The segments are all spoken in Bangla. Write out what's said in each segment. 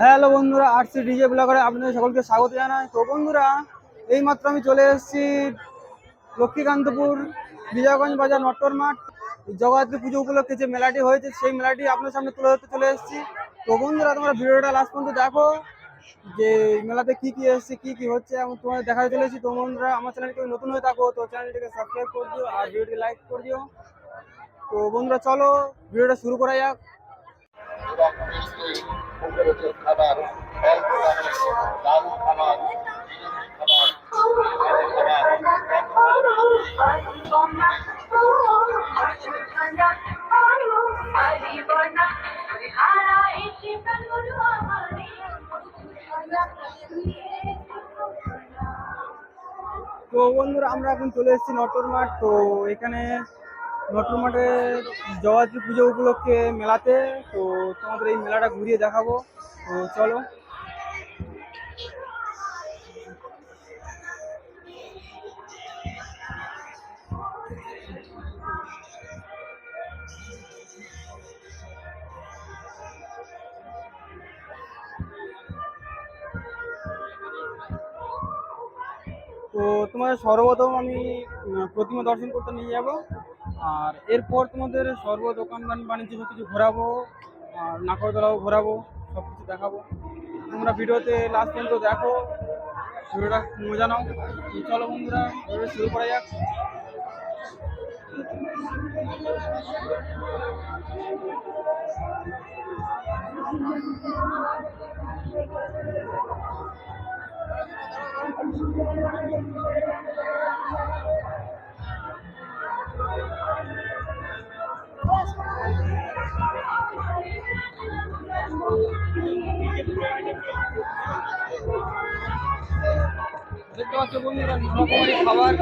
হ্যালো বন্ধুরা, আরসি ডিজে ব্লগারে আপনাদের সকলকে স্বাগত জানাই। তো বন্ধুরা, এইমাত্র আমি চলে এসেছি লক্ষ্মীকান্তপুর বিজয়গঞ্জ বাজার নট্টর মাঠ। জগদ্ধাত্রী পুজো উপলক্ষে যে মেলাটি হয়েছে, সেই মেলাটি আপনার সামনে তুলে ধরতে চলে এসেছি। তো বন্ধুরা, তোমরা ভিডিওটা লাস্ট পর্যন্ত দেখো যে মেলাতে কি কি এসেছে, কি কি হচ্ছে, এবং তোমাদের দেখাতে চলেছি তো বন্ধুরা, আমার চ্যানেলকে নতুন হয়ে থাকো, তো চ্যানেলটিকে সাবস্ক্রাইব করে দিও আর ভিডিওটি লাইক করে দিও। তো বন্ধুরা, চলো ভিডিওটা শুরু করা যাক। মুখরোচক খাবার, অল্প দামে দারুণ খাবার, তো বন্ধুরা, আমরা এখন চলে এসেছি নটর মাঠ তো এখানে নটর মাঠে জগদ্ধাত্রী পুজো উপলক্ষে মেলাতে, তো তোমাদের এই মেলাটা ঘুরিয়ে দেখাবো। তো চলো। তো তোমাদের সর্বপ্রথম আমি প্রতিমা দর্শন করতে নিয়ে যাব। আর এরপর তোমাদের সর্ব দোকান বাণিজ্য সব কিছু ঘোরাবো, আর নাকরদোলাও ঘোরাবো, সব কিছু দেখাবো। তোমরা ভিডিওতে লাস্ট পর্যন্ত দেখো, ভিডিওটা মজা নাও। চলো বন্ধুরা শুরু করা যাক। দেখতে পাচ্ছ বন্ধুরা রকমের খাবার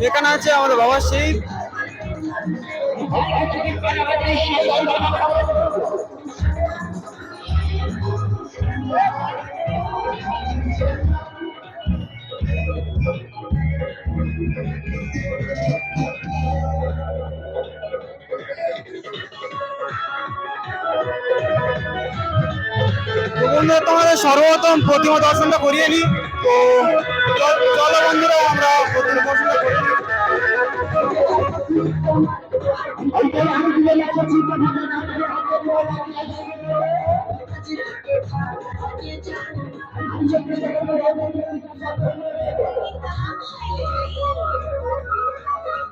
এখানে আছে আমাদের বাবা সেই বন্ধুরা তোমাদের সর্বপ্রথম প্রতিমা দর্শনটা করিয়ে নিই। তো চল- বন্ধুরা আমরা প্রতিমা দর্শনটা নিই।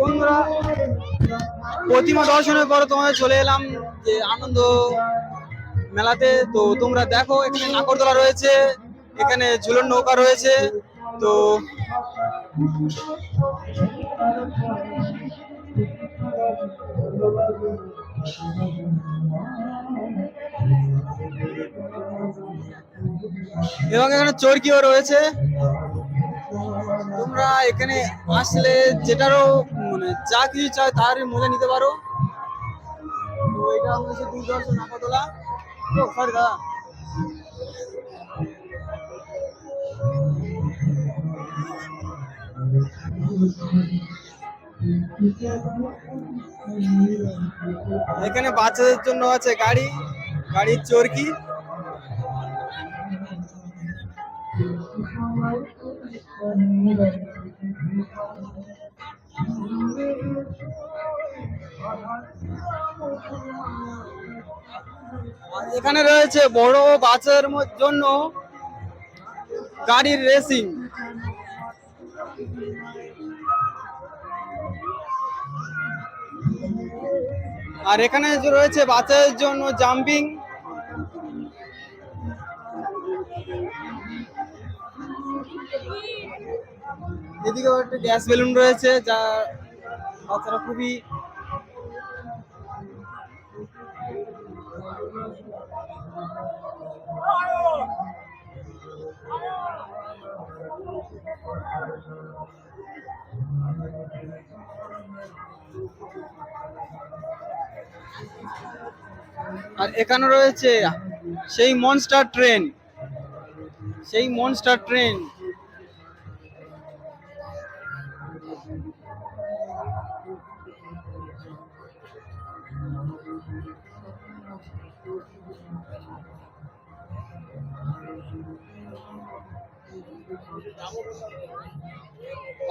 বন্ধুরা, প্রতিমা দর্শনের পর তোমাদের চলে এলাম যে আনন্দ মেলাতে। তো তোমরা দেখো, এখানে নাগরদোলা রয়েছে, এখানে ঝুলন নৌকা রয়েছে। তো এবং এখানে চরকিও রয়েছে। তোমরা এখানে আসলে যেটারও মানে যা কিছু চায় তার মজা নিতে পারো। এটা হচ্ছে এখানে বাচ্চাদের জন্য আছে গাড়ি, গাড়ির চরকি। এখানে রয়েছে বড় ম- জন্য গাড়ির রেসিং আর এখানে রয়েছে বাচ্চাদের জন্য জাম্পিং এদিকেও একটা গ্যাস বেলুন রয়েছে, যা বাচ্চারা খুবই আর এখানে রয়েছে সেই মনস্টার ট্রেন সেই মনস্টার ট্রেন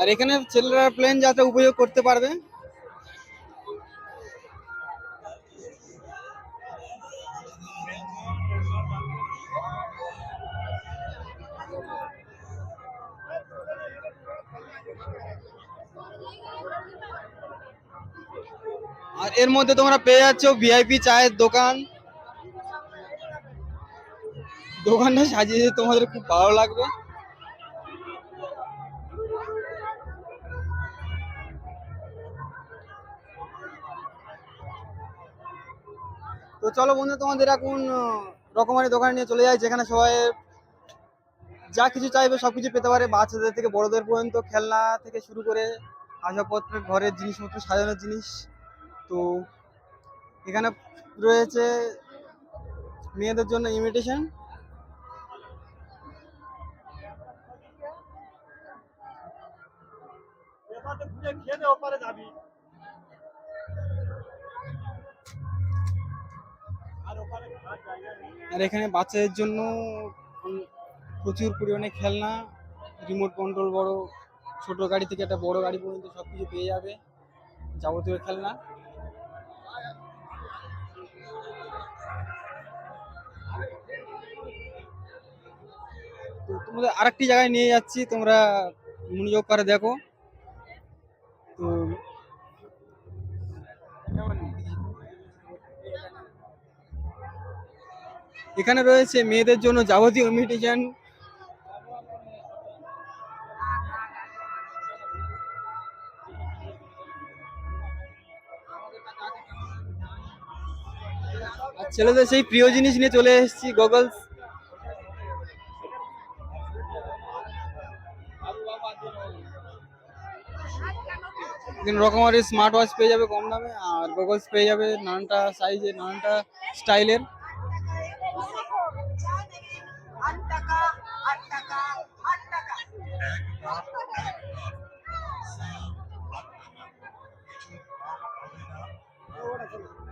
আর এখানে ছেলেরা প্লেন যাতে উপযোগ করতে পারবে আর এর মধ্যে তোমরা পেয়ে যাচ্ছ ভিআইপি চায়ের দোকান দোকানটা সাজিয়েছে তোমাদের খুব ভালো লাগবে তো চলো বন্ধু, তোমাদের এখন রকমারি দোকানে নিয়ে চলে যাই, যেখানে সবাই যা কিছু চাইবে সব কিছু পেতে পারে, বাচ্চাদের থেকে বড়দের পর্যন্ত খেলনা থেকে শুরু করে আসবাবপত্র, ঘরের জিনিসপত্র, সাজানোর জিনিস। তো এখানে রয়েছে মেয়েদের জন্য ইমিটেশন আর এখানে বাচ্চাদের জন্য প্রচুর পরিমাণে খেলনা রিমোট কন্ট্রোল বড়, ছোট গাড়ি থেকে একটা বড় গাড়ি পর্যন্ত সব কিছু পেয়ে যাবে, যাবতীয় খেলনা। তোমাদের আরেকটি জায়গায় নিয়ে যাচ্ছি, তোমরা মনোযোগ করে দেখো। তো এখানে রয়েছে মেয়েদের জন্য যাবতীয় আর ছেলেদের সেই প্রিয় জিনিস নিয়ে চলে এসেছি গগলস রকমারি স্মার্ট ওয়াচ পেয়ে যাবে কম দামে, আর গগলস পেয়ে যাবে নানানটা সাইজের নানানটা স্টাইলের Thank you.